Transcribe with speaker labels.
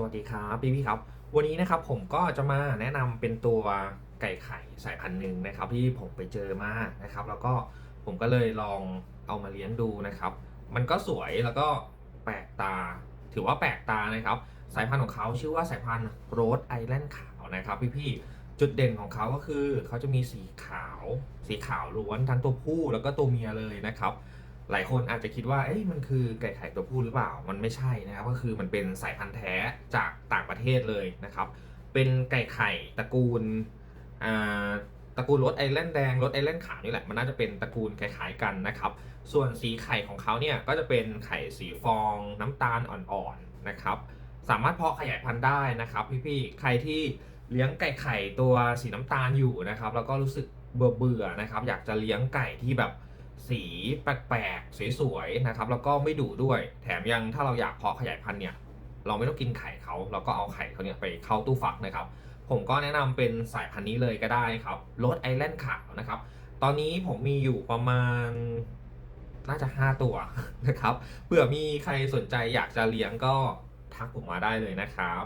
Speaker 1: สวัสดีครับพี่พี่ครับ วันนี้นะครับผมก็จะมาแนะนำเป็นตัวไก่ไข่สายพันธุ์หนึ่งนะครับ ที่ผมไปเจอมานะครับ แล้วก็ผมก็เลยลองเอามาเลี้ยงดูนะครับ มันก็สวยแล้วก็แปลกตา ถือว่าแปลกตานะครับ สายพันธุ์ของเขาชื่อว่าสายพันธุ์โรสไอแลนด์ขาวนะครับ พี่พี่จุดเด่นของเขาก็คือเขาจะมีสีขาว สีขาวล้วนทั้งตัวผู้แล้วก็ตัวเมียเลยนะครับ หลายคนอาจจะคิดว่าเอ้ยมันคือไก่ไข่ตัวผู้หรือเปล่า มันไม่ใช่นะครับ ก็คือมันเป็นสายพันธุ์แท้จากต่างประเทศเลยนะครับ เป็นไก่ไข่ตระกูลอ่าตระกูลรสไอแลนด์แดงรสไอแลนด์ขาวนี่แหละ มันน่าจะเป็นตระกูลคล้ายๆกันนะครับ ส่วนสีไข่ของเขาเนี่ยก็จะเป็นไข่สีฟองน้ำตาลอ่อนๆนะครับ สามารถเพาะขยายพันธุ์ได้นะครับ พี่ๆ ใครที่เลี้ยงไก่ไข่ตัวสีน้ำตาลอยู่นะครับ แล้วก็รู้สึกเบื่อๆนะครับ อยากจะเลี้ยงไก่ที่แบบ สีแปลกๆสวยๆนะครับ แล้วก็ไม่ดุด้วย แถมยังถ้าเราอยากเพาะขยายพันธุ์เนี่ย เราไม่ต้องกินไข่เขาเราก็เอาไข่เขาเนี่ยไปเข้าตู้ฟักนะครับ ผมก็แนะนำเป็นสายพันธุ์นี้เลยก็ได้ครับรสไอแลนด์ขาวนะครับ ตอนนี้ผมมีอยู่ประมาณน่าจะ 5 ตัวนะครับเผื่อมีใครสนใจอยากจะเลี้ยงก็ทักผมมาได้เลยนะครับ